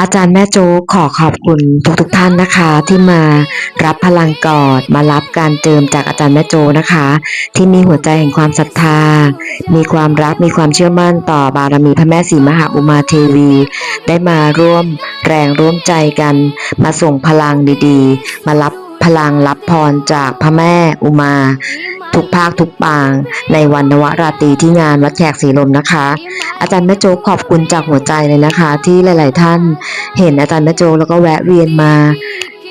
อาจารย์แม่โจ๊กขอขอบคุณทุกๆทท่านนะคะ ที่มารับพลังกอดมารับการเจิมจากอาจารย์แม่โจ๊กนะคะ ที่มีหัวใจแห่งความศรัทธา มีความรักมีความเชื่อมั่นต่อบารมีพระแม่ศรีมหาอุมาเทวี ได้มาร่วมแรงร่วมใจกัน มาส่งพลังดีๆ มารับพลังรับพรจากพระแม่อุมา ทุกภาคทุกปาง ในวันนวราตรีที่งานวัดแขกศรีลมนะคะ อาจารย์แม่โจขอบคุณจากหัวใจเลยนะคะ ที่หลาย ๆ ท่าน เห็นอาจารย์แม่โจแล้วก็แวะเวียนมา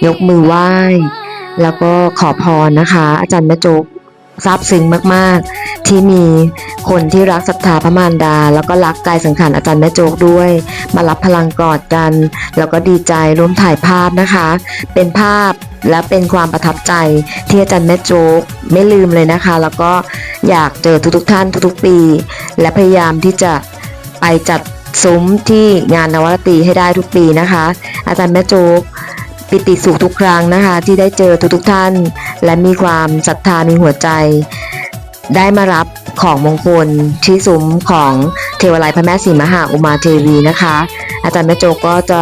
ยกมือไหว้ แล้วก็ขอพรนะคะ อาจารย์แม่โจซาบซึ้งมาก ๆ ที่มีคนที่รักศรัทธาพระมารดา แล้วก็รักกายสังขารอาจารย์แม่โจกด้วย มารับพลังกอดกัน แล้วก็ดีใจร่วมถ่ายภาพนะคะ เป็นภาพ และเป็นความประทับใจที่อาจารย์แม่โจ๊กไม่ลืมเลยนะคะ แล้วก็อยากเจอทุกๆท่านทุกๆปี และพยายามที่จะไปจัดซุ้มที่งานนวราตรีให้ได้ทุกปีนะคะ อาจารย์แม่โจ๊กปิติสุขทุกครั้งนะคะ ที่ได้เจอทุกๆท่าน และมีความศรัทธามีหัวใจ ได้มารับของมงคลที่ซุ้มของเทวไลพระแม่ศรีมหาอุมาเทวีนะคะ อาจารย์แม่โจกก็จะ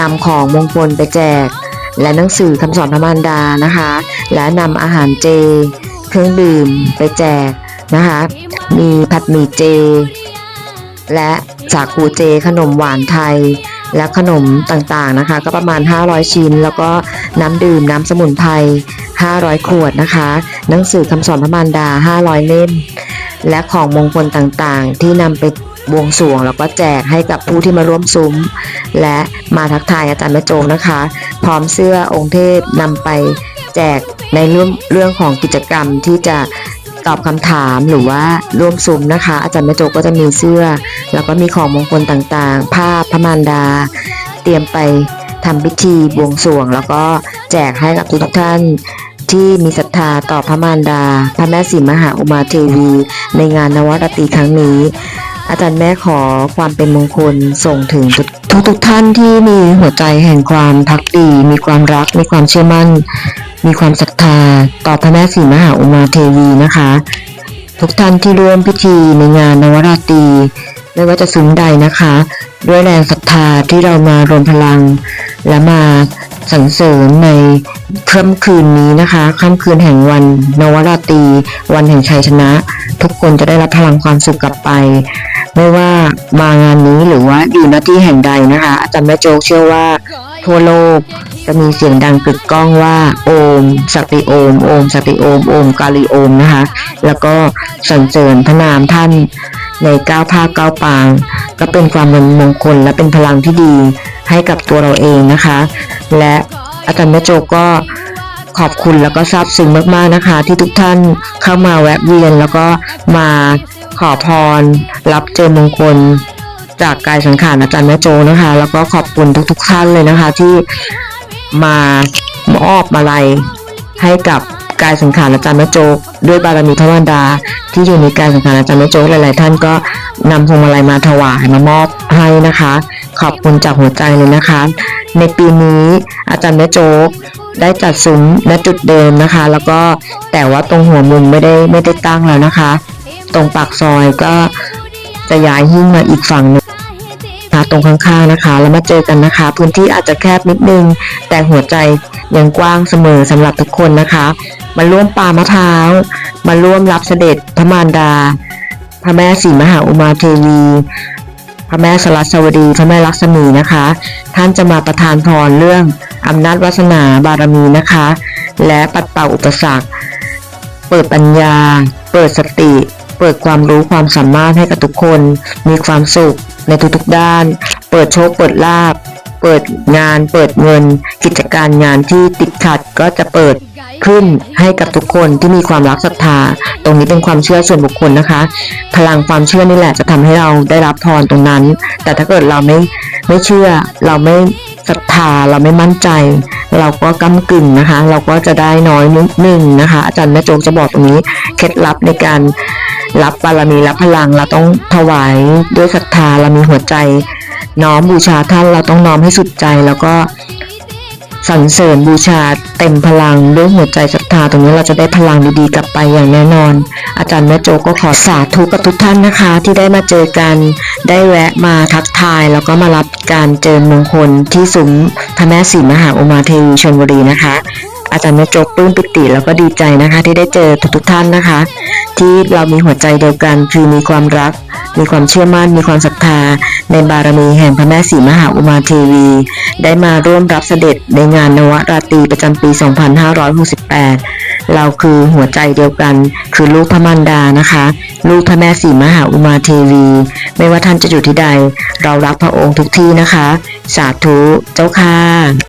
นำของมงคลไปแจก และหนังสือคำสอนพระมารดานะคะ และนำอาหารเจ เครื่องดื่มไปแจกนะคะ มีผัดหมี่เจ และสาคูเจ ขนมหวานไทย และขนมต่างๆนะคะ ก็ประมาณ 500 ชิ้น แล้วก็น้ำดื่มน้ำสมุนไพร 500 ขวดนะคะ หนังสือคำสอนพระมารดา 500 เล่ม และของมงคลต่างๆ ที่นำไป บวงสรวงแล้วก็แจกให้กับผู้ที่มาร่วมซุ้ม และมาทักทายอาจารย์แม่โจงนะคะ พร้อมเสื้อองค์เทพนำไปแจกในเรื่องเรื่องของกิจกรรมที่จะตอบคำถามหรือว่าร่วมซุ้มนะคะ อาจารย์แม่โจกก็จะมีเสื้อ แล้วก็มีของมงคลต่างๆ ภาพพระมารดา เตรียมไปทำพิธีบวงสรวง แล้วก็แจกให้กับทุกท่านที่มีศรัทธาต่อพระมารดา พระแม่ศรีมหาอุมาเทวี ในงานนวราตรีครั้งนี้ อาจารย์แม่ขอความเป็นมงคลส่งถึงทุกทุกท่านที่มีหัวใจแห่งความพักดี มีความรัก มีความเชื่อมั่น มีความศรัทธา ต่อพระแม่ศรีมหาอุมาเทวีนะคะ ทุกท่านที่ร่วมพิธีในงานนวราตรีไม่ว่าจะซุ้มใดนะคะ ด้วยแรงศรัทธาที่เรามารวมพลัง และมา สรรเสริญในค่ำคืนนี้นะคะค่ำคืนแห่งวันนวราตรีวันแห่งชัยชนะ ทุกคนจะได้รับพลังความสุขกลับไป ไม่ว่ามางานนี้หรือว่าอยู่หน้าที่แห่งใดนะคะอาจารย์แม่โจ๊กเชื่อว่าทั่วโลกจะมีเสียงดังกึกก้องว่าโอมสติโอมโอมสติโอมโอมกาลีโอมนะคะ แล้วก็สรรเสริญพระนามท่านในก้าวภาคก้าวปาง ก็เป็นความเป็นมงคลและเป็นพลังที่ดี ให้กับตัวเราเองนะคะ และอาจารย์แม่โจก็ขอบคุณแล้วก็ซาบซึ้งมากๆนะคะ ที่ทุกท่านเข้ามาแวะเวียน แล้วก็มาขอพร รับเจอมงคล จากกายสังขารอาจารย์แม่โจนะคะ แล้วก็ขอบคุณทุกๆท่านเลยนะคะ ที่มามอบมาลัยให้กับกายสังขารอาจารย์แม่โจด้วยบารมีพระมารดา ที่อยู่ในกายสังขารอาจารย์แม่โจหลายๆท่านก็นำพวงมาลัยมาถวายมามอบ ให้นะคะ ขอบคุณจากหัวใจเลยนะคะ ในปีนี้อาจารย์แม่โจ๊กได้จัดซุ้มณจุดเดิมนะคะ แล้วก็แต่ว่าตรงหัวมุมไม่ได้ไม่ได้ตั้งแล้วนะคะ ตรงปากซอยก็จะย้ายหิ้งมาอีกฝั่งหนึงนะคะตรงข้างๆนะคะ แล้วมาเจอกันนะคะ พื้นที่อาจจะแคบนิดนึง แต่หัวใจยังกว้างเสมอสำหรับทุกคนนะคะ มาร่วมปามะพร้าวมาร่วมรับเสด็จพระมารดา พระแม่ศรีมหาอุมาเทวี ระแม่สรัสวดีพระแม่ลักษมีนะคะ ท่านจะมาประทานพรเรื่องอำนาจวาสนาบารมีนะคะ และปัดเป่าอุปสรรค เปิดปัญญา เปิดสติ เปิดความรู้ความสามารถให้กับทุกคน มีความสุขในทุกๆด้าน เปิดโชคเปิดลาบ เปิดงาน เปิดเงิน กิจการงานที่ติดขัดก็จะเปิด ขึ้นให้กับทุกคนที่มีความรักศรัทธา ตรงนี้เป็นความเชื่อส่วนบุคคลนะคะ พลังความเชื่อนี่แหละจะทำให้เราได้รับพรตรงนั้น แต่ถ้าเกิดเราไม่ไม่เชื่อ เราไม่ศรัทธาเราไม่มั่นใจ เราก็ก้ากึ่งนะคะ เราก็จะได้น้อยนิดนึงนะคะ อาจารย์แม่โจกจะบอกตรงนี้เคล็ดลับในการรับบารมีรับพลังเราต้องถวายด้วยศรัทธาเรามีหัวใจ น้อมบูชาท่านเราต้องน้อมให้สุดใจแล้วก็ สรรเสริญบูชาเต็มพลังด้วยหัวใจศรัทธาตรงนี้เราจะได้พลังดีๆกลับไปอย่างแน่นอน อาจารย์แม่โจก็ขอสาธุกับทุกท่านนะคะ ที่ได้มาเจอกันได้แวะมาทักทาย แล้วก็มารับการเจิญมงคลที่ซุ้มพระแม่ศรีมหาอุมาเทวีชนบุรีนะคะ อาจารย์แม่โจปลื้มปิติแล้วก็ดีใจนะคะ ที่ได้เจอทุกๆท่านนะคะ ที่เรามีหัวใจเดียวกันคือมีความรักมีความเชื่อมั่น มีความศรัทธา ในบารมีแห่งพระแม่ศรีมหาอุมาเทวี ได้มาร่วมรับเสด็จ ในงานนวราตรีประจำปี 2568 เราคือหัวใจเดียวกันคือลูกพระมารดานะคะ ลูกพระแม่สีมหาอุมาเทวี ไม่ว่าท่านจะอยู่ที่ใด เรารักพระองค์ทุกที่นะคะ สาธุเจ้าค่ะ